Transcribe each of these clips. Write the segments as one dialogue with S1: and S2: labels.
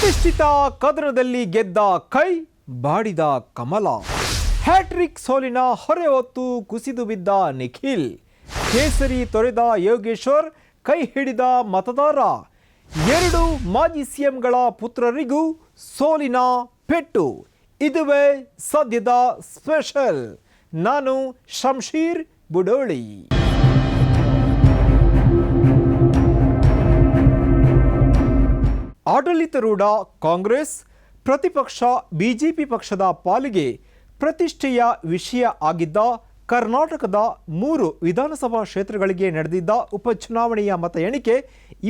S1: ಪ್ರತಿಷ್ಠಿತ ಕದನದಲ್ಲಿ ಗೆದ್ದ ಕೈ ಬಾಡಿದ ಕಮಲ. ಹ್ಯಾಟ್ರಿಕ್ ಸೋಲಿನ ಹೊರೆ ಹೊತ್ತು ಕುಸಿದು ಬಿದ್ದ ನಿಖಿಲ್. ಕೇಸರಿ ತೊರೆದ ಯೋಗೇಶ್ವರ್ ಕೈ ಹಿಡಿದ ಮತದಾರ. ಎರಡು ಮಾಜಿ ಸಿಎಂಗಳ ಪುತ್ರರಿಗೂ ಸೋಲಿನ ಪೆಟ್ಟು. ಇದುವೇ ಸದ್ಯದ ಸ್ಪೆಷಲ್. ನಾನು ಶಂಶೀರ್ ಬುಡೋಳಿ. ಆಡಳಿತಾರೂಢ ಕಾಂಗ್ರೆಸ್, ಪ್ರತಿಪಕ್ಷ ಬಿಜೆಪಿ ಪಕ್ಷದ ಪಾಲಿಗೆ ಪ್ರತಿಷ್ಠೆಯ ವಿಷಯ ಆಗಿದ್ದ ಕರ್ನಾಟಕದ ಮೂರು ವಿಧಾನಸಭಾ ಕ್ಷೇತ್ರಗಳಿಗೆ ನಡೆದಿದ್ದ ಉಪಚುನಾವಣೆಯ ಮತ ಎಣಿಕೆ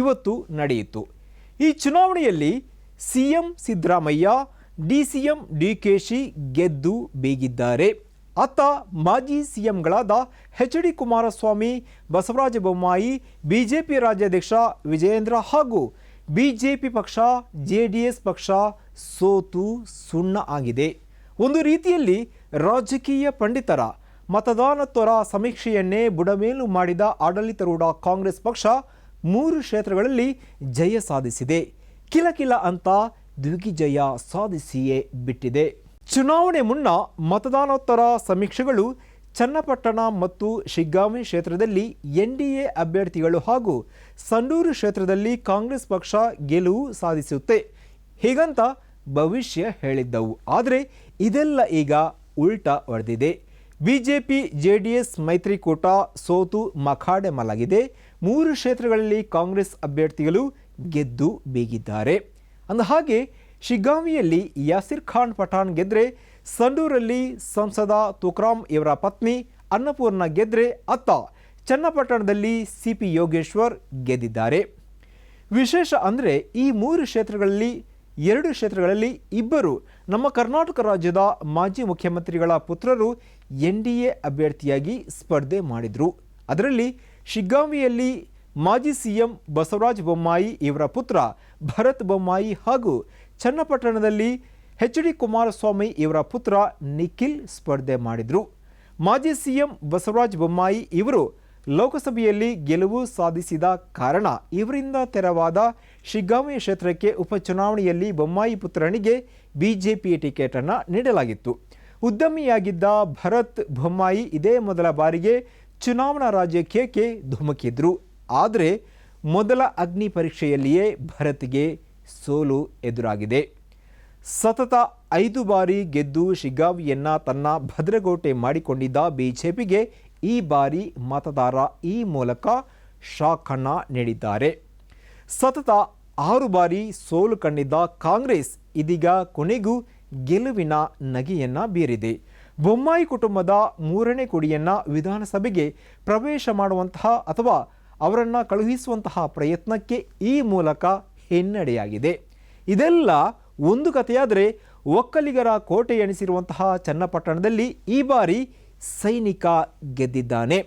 S1: ಇವತ್ತು ನಡೆಯಿತು. ಈ ಚುನಾವಣೆಯಲ್ಲಿ ಸಿಎಂ ಸಿದ್ದರಾಮಯ್ಯ, ಡಿಸಿಎಂ ಡಿಕೆಶಿ ಗೆದ್ದು ಬೀಗಿದ್ದಾರೆ. ಅತ್ತ ಮಾಜಿ ಸಿಎಂಗಳಾದ H D Kumaraswamy, Basavaraja Bommai, BJP ರಾಜ್ಯಾಧ್ಯಕ್ಷ ವಿಜಯೇಂದ್ರ ಹಾಗೂ ಬಿಜೆಪಿ ಪಕ್ಷ, ಜೆಡಿಎಸ್ ಪಕ್ಷ ಸೋತು ಸುಣ್ಣ ಆಗಿದೆ. ಒಂದು ರೀತಿಯಲ್ಲಿ ರಾಜಕೀಯ ಪಂಡಿತರ ಮತದಾನೋತ್ತರ ಸಮೀಕ್ಷೆಯನ್ನೇ ಬುಡಮೇಲು ಮಾಡಿದ ಆಡಳಿತಾರೂಢ ಕಾಂಗ್ರೆಸ್ ಪಕ್ಷ ಮೂರು ಕ್ಷೇತ್ರಗಳಲ್ಲಿ ಜಯ ಸಾಧಿಸಿದೆ. ಕಿಲಕಿಲ ಅಂತ ದಿಗ್ವಿಜಯ ಸಾಧಿಸಿಯೇ ಬಿಟ್ಟಿದೆ. ಚುನಾವಣೆ ಮುನ್ನ ಮತದಾನೋತ್ತರ ಸಮೀಕ್ಷೆಗಳು ಚನ್ನಪಟ್ಟಣ ಮತ್ತು ಶಿಗ್ಗಾಂವಿ ಕ್ಷೇತ್ರದಲ್ಲಿ ಎನ್ಡಿಎ ಅಭ್ಯರ್ಥಿಗಳು ಹಾಗೂ ಸಂಡೂರು ಕ್ಷೇತ್ರದಲ್ಲಿ ಕಾಂಗ್ರೆಸ್ ಪಕ್ಷ ಗೆಲುವು ಸಾಧಿಸುತ್ತೆ. ಹೀಗಂತ ಭವಿಷ್ಯ ಹೇಳಿದ್ದವು. ಆದರೆ ಇದೆಲ್ಲ ಈಗ ಉಲ್ಟಾ ಹೊಡೆದಿದೆ. ಬಿಜೆಪಿ, ಜೆಡಿಎಸ್, ಮೈತ್ರಿಕೂಟ, ಸೋತು ಮಖಾಡೆ ಮಲಗಿದೆ. ಮೂರು ಕ್ಷೇತ್ರಗಳಲ್ಲಿ ಕಾಂಗ್ರೆಸ್ ಅಭ್ಯರ್ಥಿಗಳು ಗೆದ್ದು ಬೀಗಿದ್ದಾರೆ. ಅಂದಹಾಗೆ ಶಿಗ್ಗಾಂವಿಯಲ್ಲಿ ಯಾಸಿರ್ ಖಾನ್ ಪಠಾಣ್ ಗೆದ್ರೆ ಸಂಡೂರಲ್ಲಿ ಸಂಸದ ತುಕ್ರಾಮ್ ಇವರ ಪತ್ನಿ ಅನ್ನಪೂರ್ಣ ಗೆದ್ರೆ ಅತ್ತ ಚನ್ನಪಟ್ಟಣದಲ್ಲಿ ಸಿಪಿ ಯೋಗೇಶ್ವರ್ ಗೆದ್ದಿದ್ದಾರೆ. ವಿಶೇಷ ಅಂದರೆ ಈ ಮೂರು ಕ್ಷೇತ್ರಗಳಲ್ಲಿ, ಎರಡು ಕ್ಷೇತ್ರಗಳಲ್ಲಿ ಇಬ್ಬರು ನಮ್ಮ ಕರ್ನಾಟಕ ರಾಜ್ಯದ ಮಾಜಿ ಮುಖ್ಯಮಂತ್ರಿಗಳ ಪುತ್ರರು ಎನ್ ಡಿ ಎ ಅಭ್ಯರ್ಥಿಯಾಗಿ ಸ್ಪರ್ಧೆ ಮಾಡಿದರು. ಅದರಲ್ಲಿ ಶಿಗ್ಗಾಂವಿಯಲ್ಲಿ ಮಾಜಿ ಸಿಎಂ ಬಸವರಾಜ ಬೊಮ್ಮಾಯಿ ಇವರ ಪುತ್ರ ಭರತ್ ಬೊಮ್ಮಾಯಿ ಹಾಗೂ ಚನ್ನಪಟ್ಟಣದಲ್ಲಿ ಎಚ್ ಡಿ ಕುಮಾರಸ್ವಾಮಿ ಇವರ ಪುತ್ರ ನಿಖಿಲ್ ಸ್ಪರ್ಧೆ ಮಾಡಿದರು. ಮಾಜಿ ಸಿಎಂ ಬಸವರಾಜ ಬೊಮ್ಮಾಯಿ ಇವರು ಲೋಕಸಭೆಯಲ್ಲಿ ಗೆಲುವು ಸಾಧಿಸಿದ ಕಾರಣ ಇವರಿಂದ ತೆರವಾದ ಶಿಗ್ಗಾಂವಿ ಕ್ಷೇತ್ರಕ್ಕೆ ಉಪಚುನಾವಣೆಯಲ್ಲಿ ಬೊಮ್ಮಾಯಿ ಪುತ್ರನಿಗೆ ಬಿಜೆಪಿ ಟಿಕೆಟನ್ನು ನೀಡಲಾಗಿತ್ತು. ಉದ್ಯಮಿಯಾಗಿದ್ದ ಭರತ್ ಬೊಮ್ಮಾಯಿ ಇದೇ ಮೊದಲ ಬಾರಿಗೆ ಚುನಾವಣಾ ರಾಜಕೀಯಕ್ಕೆ ಧುಮುಕಿದ್ರು. ಆದರೆ ಮೊದಲ ಅಗ್ನಿ ಪರೀಕ್ಷೆಯಲ್ಲಿಯೇ ಭರತ್ಗೆ ಸೋಲು ಎದುರಾಗಿದೆ. ಸತತ ಐದು ಬಾರಿ ಗೆದ್ದು ಶಿಗ್ಗಾವಿಯನ್ನ ತನ್ನ ಭದ್ರಗೋಟೆ ಮಾಡಿಕೊಂಡಿದ್ದ ಬಿಜೆಪಿಗೆ ಈ ಬಾರಿ ಮತದಾರ ಈ ಮೂಲಕ ಶಾಕ್ ಅನ್ನ ನೀಡಿದ್ದಾರೆ. ಸತತ ಆರು ಬಾರಿ ಸೋಲು ಕಂಡಿದ್ದ ಕಾಂಗ್ರೆಸ್ ಇದೀಗ ಕೊನೆಗೂ ಗೆಲುವಿನ ನಗೆಯನ್ನ ಬೀರಿದೆ. ಬೊಮ್ಮಾಯಿ ಕುಟುಂಬದ ಮೂರನೇ ಕುಡಿಯನ್ನ ವಿಧಾನಸಭೆಗೆ ಪ್ರವೇಶ ಮಾಡುವಂತಹ ಅಥವಾ ಅವರನ್ನು ಕಳುಹಿಸುವಂತಹ ಪ್ರಯತ್ನಕ್ಕೆ ಈ ಮೂಲಕ ಹಿನ್ನಡೆಯಾಗಿದೆ. ಇದೆಲ್ಲ ಒಂದು ಕಥೆಯಾದರೆ ಒಕ್ಕಲಿಗರ ಕೋಟೆ ಎಣಿಸಿರುವಂತಹ ಚನ್ನಪಟ್ಟಣದಲ್ಲಿ ಈ ಬಾರಿ ಸೈನಿಕ ಗೆದ್ದಿದ್ದಾನೆ.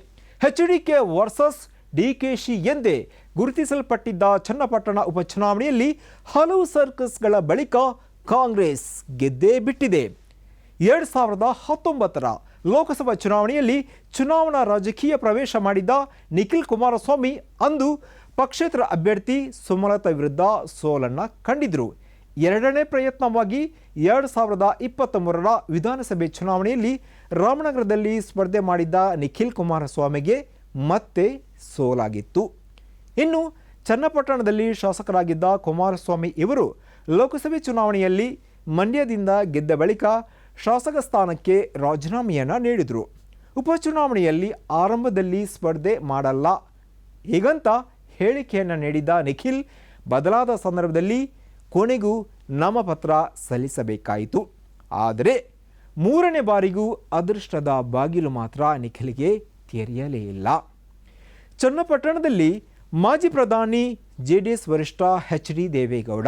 S1: H D K versus D K Shi ಎಂದೇ ಗುರುತಿಸಲ್ಪಟ್ಟಿದ್ದ ಚನ್ನಪಟ್ಟಣ ಉಪಚುನಾವಣೆಯಲ್ಲಿ ಹಲವು ಸರ್ಕಸ್ಗಳ ಬಳಿಕ ಕಾಂಗ್ರೆಸ್ ಗೆದ್ದೇ ಬಿಟ್ಟಿದೆ. ಎರಡು ಸಾವಿರದ ಹತ್ತೊಂಬತ್ತರ ಲೋಕಸಭಾ ಚುನಾವಣೆಯಲ್ಲಿ ಚುನಾವಣಾ ರಾಜಕೀಯ ಪ್ರವೇಶ ಮಾಡಿದ್ದ ನಿಖಿಲ್ ಕುಮಾರಸ್ವಾಮಿ ಅಂದು ಪಕ್ಷೇತರ ಅಭ್ಯರ್ಥಿ ಸುಮಲತಾ ವಿರುದ್ಧ ಸೋಲನ್ನು ಕಂಡಿದ್ರು. ಎರಡನೇ ಪ್ರಯತ್ನವಾಗಿ ಎರಡು ಸಾವಿರದ ಇಪ್ಪತ್ತ್ ಮೂರರ ವಿಧಾನಸಭೆ ಚುನಾವಣೆಯಲ್ಲಿ ರಾಮನಗರದಲ್ಲಿ ಸ್ಪರ್ಧೆ ಮಾಡಿದ್ದ ನಿಖಿಲ್ ಕುಮಾರಸ್ವಾಮಿಗೆ ಮತ್ತೆ ಸೋಲಾಗಿತ್ತು. ಇನ್ನು ಚನ್ನಪಟ್ಟಣದಲ್ಲಿ ಶಾಸಕರಾಗಿದ್ದ ಕುಮಾರಸ್ವಾಮಿ ಇವರು ಲೋಕಸಭೆ ಚುನಾವಣೆಯಲ್ಲಿ ಮಂಡ್ಯದಿಂದ ಗೆದ್ದ ಬಳಿಕ ಶಾಸಕ ಸ್ಥಾನಕ್ಕೆ ರಾಜೀನಾಮೆಯನ್ನು ನೀಡಿದರು. ಉಪಚುನಾವಣೆಯಲ್ಲಿ ಆರಂಭದಲ್ಲಿ ಸ್ಪರ್ಧೆ ಮಾಡಲ್ಲ. ಹೀಗಂತ ಹೇಳಿಕೆಯನ್ನು ನೀಡಿದ್ದ ನಿಖಿಲ್, ಬದಲಾದ ಸಂದರ್ಭದಲ್ಲಿ ಕೊನೆಗೂ ನಾಮಪತ್ರ ಸಲ್ಲಿಸಬೇಕಾಯಿತು. ಆದರೆ ಮೂರನೇ ಬಾರಿಗೂ ಅದೃಷ್ಟದ ಬಾಗಿಲು ಮಾತ್ರ ನಿಖಿಲ್ಗೆ ತೆರೆಯಲೇ ಇಲ್ಲ. ಚನ್ನಪಟ್ಟಣದಲ್ಲಿ ಮಾಜಿ ಪ್ರಧಾನಿ ಜೆ ಡಿ ಎಸ್ ವರಿಷ್ಠ ಎಚ್ ಡಿ ದೇವೇಗೌಡ,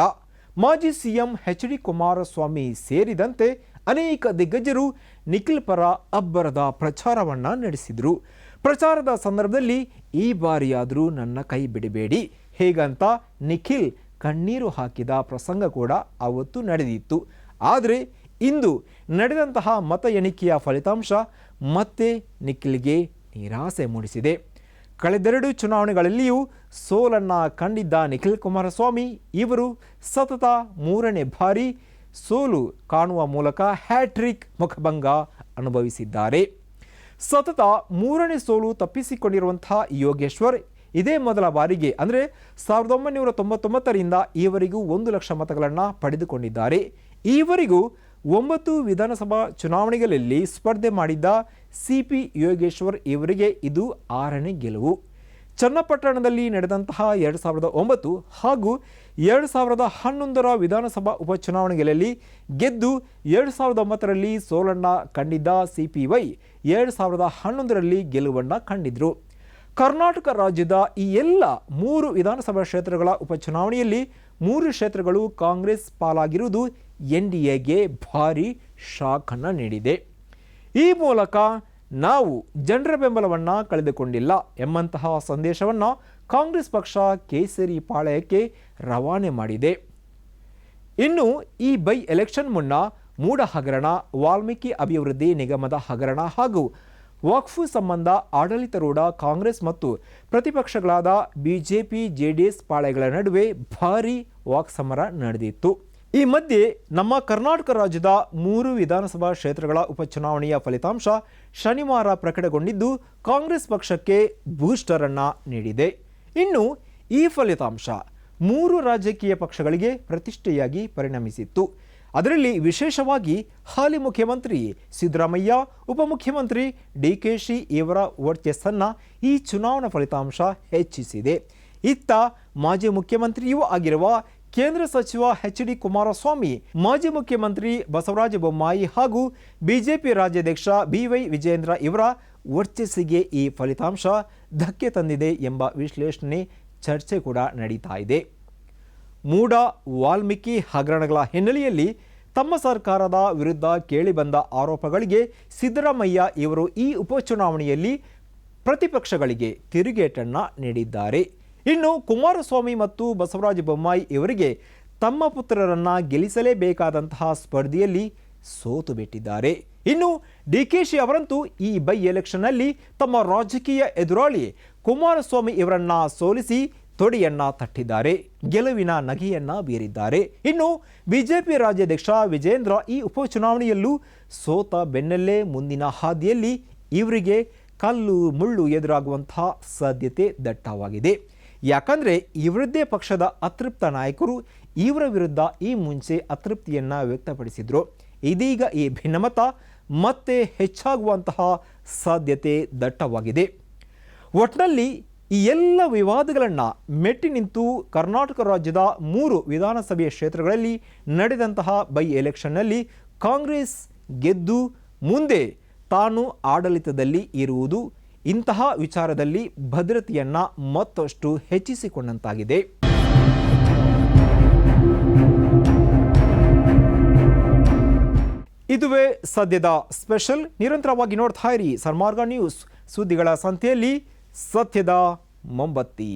S1: ಮಾಜಿ ಸಿಎಂ ಎಚ್ ಡಿ ಕುಮಾರಸ್ವಾಮಿ ಸೇರಿದಂತೆ ಅನೇಕ ದಿಗ್ಗಜರು ನಿಖಿಲ್ ಪರ ಅಬ್ಬರದ ಪ್ರಚಾರವನ್ನು ನಡೆಸಿದರು. ಪ್ರಚಾರದ ಸಂದರ್ಭದಲ್ಲಿ ಈ ಬಾರಿಯಾದರೂ ನನ್ನ ಕೈ ಬಿಡಬೇಡಿ. ಹೇಗಂತ ನಿಖಿಲ್ ಕಣ್ಣೀರು ಹಾಕಿದ ಪ್ರಸಂಗ ಕೂಡ ಅವತ್ತು ನಡೆದಿತ್ತು. ಆದರೆ ಇಂದು ನಡೆದಂತಹ ಮತ ಎಣಿಕೆಯ ಫಲಿತಾಂಶ ಮತ್ತೆ ನಿಖಿಲ್ಗೆ ನಿರಾಸೆ ಮೂಡಿಸಿದೆ. ಕಳೆದೆರಡು ಚುನಾವಣೆಗಳಲ್ಲಿಯೂ ಸೋಲನ್ನ ಕಂಡಿದ್ದ ನಿಖಿಲ್ ಕುಮಾರಸ್ವಾಮಿ ಇವರು ಸತತ ಮೂರನೇ ಬಾರಿ ಸೋಲು ಕಾಣುವ ಮೂಲಕ ಹ್ಯಾಟ್ರಿಕ್ ಮುಖಭಂಗ ಅನುಭವಿಸಿದ್ದಾರೆ. ಸತತ ಮೂರನೇ ಸೋಲು ತಪ್ಪಿಸಿಕೊಂಡಿರುವಂತಹ ಯೋಗೇಶ್ವರ್ ಇದೇ ಮೊದಲ ಬಾರಿಗೆ ಅಂದರೆ ಸಾವಿರದ ಒಂಬೈನೂರ ತೊಂಬತ್ತೊಂಬತ್ತರಿಂದ ಈವರೆಗೂ ಒಂದು ಲಕ್ಷ ಮತಗಳನ್ನು ಪಡೆದುಕೊಂಡಿದ್ದಾರೆ. ಈವರೆಗೂ ಒಂಬತ್ತು ವಿಧಾನಸಭಾ ಚುನಾವಣೆಗಳಲ್ಲಿ ಸ್ಪರ್ಧೆ ಮಾಡಿದ್ದ ಸಿ ಪಿ ಯೋಗೇಶ್ವರ್ ಇವರಿಗೆ ಇದು ಆರನೇ ಗೆಲುವು. ಚನ್ನಪಟ್ಟಣದಲ್ಲಿ ನಡೆದಂತಹ ಎರಡು ಸಾವಿರದ ಒಂಬತ್ತು ಹಾಗೂ ಎರಡು ಸಾವಿರದ ಹನ್ನೊಂದರ ವಿಧಾನಸಭಾ ಉಪಚುನಾವಣೆಗಳಲ್ಲಿ ಗೆದ್ದು ಎರಡು ಸಾವಿರದ ಒಂಬತ್ತರಲ್ಲಿ ಸೋಲನ್ನ ಕಂಡಿದ್ದ ಸಿ ಪಿ ವೈ ಎರಡು ಸಾವಿರದ ಹನ್ನೊಂದರಲ್ಲಿ ಗೆಲುವನ್ನು ಕಂಡಿದ್ರು. ಕರ್ನಾಟಕ ರಾಜ್ಯದ ಈ ಎಲ್ಲ ಮೂರು ವಿಧಾನಸಭಾ ಕ್ಷೇತ್ರಗಳ ಉಪಚುನಾವಣೆಯಲ್ಲಿ ಮೂರು ಕ್ಷೇತ್ರಗಳು ಕಾಂಗ್ರೆಸ್ ಪಾಲಾಗಿರುವುದು ಎನ್ ಡಿ ಎಗೆ ಭಾರಿ ಶಾಖನ್ನು ನೀಡಿದೆ. ಈ ಮೂಲಕ ನಾವು ಜನರ ಬೆಂಬಲವನ್ನು ಕಳೆದುಕೊಂಡಿಲ್ಲ ಎಂಬಂತಹ ಸಂದೇಶವನ್ನು ಕಾಂಗ್ರೆಸ್ ಪಕ್ಷ ಕೇಸರಿ ಪಾಳಯಕ್ಕೆ ರವಾನೆ ಮಾಡಿದೆ. ಇನ್ನು ಈ ಬೈ ಎಲೆಕ್ಷನ್ ಮುನ್ನ ಮೂಡ ಹಗರಣ ವಾಲ್ಮೀಕಿ ಅಭಿವೃದ್ಧಿ ನಿಗಮದ ಹಗರಣ ಹಾಗೂ ವಕ್ಫು ಸಂಬಂಧ ಆಡಳಿತಾರೂಢ ಕಾಂಗ್ರೆಸ್ ಮತ್ತು ಪ್ರತಿಪಕ್ಷಗಳಾದ ಬಿಜೆಪಿ, ಜೆಡಿಎಸ್ ಪಾಳೆಗಳ ನಡುವೆ ಭಾರೀ ವಾಕ್ಸಮರ ನಡೆದಿತ್ತು. ಈ ಮಧ್ಯೆ ನಮ್ಮ ಕರ್ನಾಟಕ ರಾಜ್ಯದ ಮೂರು ವಿಧಾನಸಭಾ ಕ್ಷೇತ್ರಗಳ ಉಪಚುನಾವಣೆಯ ಫಲಿತಾಂಶ ಶನಿವಾರ ಪ್ರಕಟಗೊಂಡಿದ್ದು, ಕಾಂಗ್ರೆಸ್ ಪಕ್ಷಕ್ಕೆ ಬೂಸ್ಟರ್ ಅನ್ನ ನೀಡಿದೆ. ಇನ್ನು ಈ ಫಲಿತಾಂಶ ಮೂರು ರಾಜಕೀಯ ಪಕ್ಷಗಳಿಗೆ ಪ್ರತಿಷ್ಠೆಯಾಗಿ ಪರಿಣಮಿಸಿತ್ತು. ಅದರಲ್ಲಿ ವಿಶೇಷವಾಗಿ ಹಾಲಿ ಮುಖ್ಯಮಂತ್ರಿ ಸಿದ್ದರಾಮಯ್ಯ, ಉಪಮುಖ್ಯಮಂತ್ರಿ ಡಿ ಕೆ ಶಿ ಇವರ ವರ್ಚಸ್ಸನ್ನು ಈ ಚುನಾವಣಾ ಫಲಿತಾಂಶ ಹೆಚ್ಚಿಸಿದೆ. ಇತ್ತ ಮಾಜಿ ಮುಖ್ಯಮಂತ್ರಿಯೂ ಆಗಿರುವ ಕೇಂದ್ರ ಸಚಿವ ಎಚ್ ಡಿ ಕುಮಾರಸ್ವಾಮಿ, ಮಾಜಿ ಮುಖ್ಯಮಂತ್ರಿ ಬಸವರಾಜ ಬೊಮ್ಮಾಯಿ ಹಾಗೂ ಬಿಜೆಪಿ ರಾಜ್ಯಾಧ್ಯಕ್ಷ ಬಿವೈ ವಿಜೇಂದ್ರ ಇವರ ವರ್ಚಸ್ಸಿಗೆ ಈ ಫಲಿತಾಂಶ ಧಕ್ಕೆ ತಂದಿದೆ ಎಂಬ ವಿಶ್ಲೇಷಣೆ ಚರ್ಚೆ ಕೂಡ ನಡೀತಾ ಇದೆ. ಮೂಡ ವಾಲ್ಮೀಕಿ ಹಗರಣಗಳ ಹಿನ್ನೆಲೆಯಲ್ಲಿ ತಮ್ಮ ಸರ್ಕಾರದ ವಿರುದ್ಧ ಕೇಳಿಬಂದ ಆರೋಪಗಳಿಗೆ ಸಿದ್ದರಾಮಯ್ಯ ಇವರು ಈ ಉಪಚುನಾವಣೆಯಲ್ಲಿ ಪ್ರತಿಪಕ್ಷಗಳಿಗೆ ತಿರುಗೇಟನ್ನು ನೀಡಿದ್ದಾರೆ. ಇನ್ನು ಕುಮಾರಸ್ವಾಮಿ ಮತ್ತು ಬಸವರಾಜ ಬೊಮ್ಮಾಯಿ ಇವರಿಗೆ ತಮ್ಮ ಪುತ್ರರನ್ನ ಗೆಲ್ಲಿಸಲೇಬೇಕಾದಂತಹ ಸ್ಪರ್ಧೆಯಲ್ಲಿ ಸೋತು ಬಿಟ್ಟಿದ್ದಾರೆ. ಇನ್ನು ಡಿ ಕೆ ಶಿ ಅವರಂತೂ ಈ ಬೈ ಎಲೆಕ್ಷನ್ನಲ್ಲಿ ತಮ್ಮ ರಾಜಕೀಯ ಎದುರಾಳಿ ಕುಮಾರಸ್ವಾಮಿ ಇವರನ್ನ ಸೋಲಿಸಿ ತೊಡೆಯನ್ನ ತಟ್ಟಿದ್ದಾರೆ, ಗೆಲುವಿನ ನಗೆಯನ್ನ ಬೀರಿದ್ದಾರೆ. ಇನ್ನು ಬಿಜೆಪಿ ರಾಜ್ಯಾಧ್ಯಕ್ಷ ವಿಜೇಂದ್ರ ಈ ಉಪಚುನಾವಣೆಯಲ್ಲೂ ಸೋತ ಬೆನ್ನಲ್ಲೇ ಮುಂದಿನ ಹಾದಿಯಲ್ಲಿ ಇವರಿಗೆ ಕಲ್ಲು ಮುಳ್ಳು ಎದುರಾಗುವಂತಹ ಸಾಧ್ಯತೆ ದಟ್ಟವಾಗಿದೆ. ಯಾಕಂದರೆ ಇವರದ್ದೇ ಪಕ್ಷದ ಅತೃಪ್ತ ನಾಯಕರು ಇವರ ವಿರುದ್ಧ ಈ ಮುಂಚೆ ಅತೃಪ್ತಿಯನ್ನು ವ್ಯಕ್ತಪಡಿಸಿದರು. ಇದೀಗ ಈ ಭಿನ್ನಮತ ಮತ್ತೆ ಹೆಚ್ಚಾಗುವಂತಹ ಸಾಧ್ಯತೆ ದಟ್ಟವಾಗಿದೆ. ಒಟ್ಟಿನಲ್ಲಿ ಈ ಎಲ್ಲ ವಿವಾದಗಳನ್ನು ಮೆಟ್ಟಿ ನಿಂತು ಕರ್ನಾಟಕ ರಾಜ್ಯದ ಮೂರು ವಿಧಾನಸಭೆಯ ಕ್ಷೇತ್ರಗಳಲ್ಲಿ ನಡೆದಂತಹ ಬೈ ಎಲೆಕ್ಷನ್ನಲ್ಲಿ ಕಾಂಗ್ರೆಸ್ ಗೆದ್ದು ಮುಂದೆ ತಾನು ಆಡಳಿತದಲ್ಲಿ ಇರುವುದು ಇಂತಹ ವಿಚಾರದಲ್ಲಿ ಭದ್ರತೆಯನ್ನು ಮತ್ತಷ್ಟು ಹೆಚ್ಚಿಸಿಕೊಂಡಂತಾಗಿದೆ. ಇದುವೇ ಸದ್ಯದ ಸ್ಪೆಷಲ್. ನಿರಂತರವಾಗಿ ನೋಡ್ತಾ ಇರಿ. ಸನ್ಮಾರ್ಗ ನ್ಯೂಸ್ ಸುದ್ದಿಗಳ ಸಂತೆಯಲ್ಲಿ सत्यद मोमबत्ती।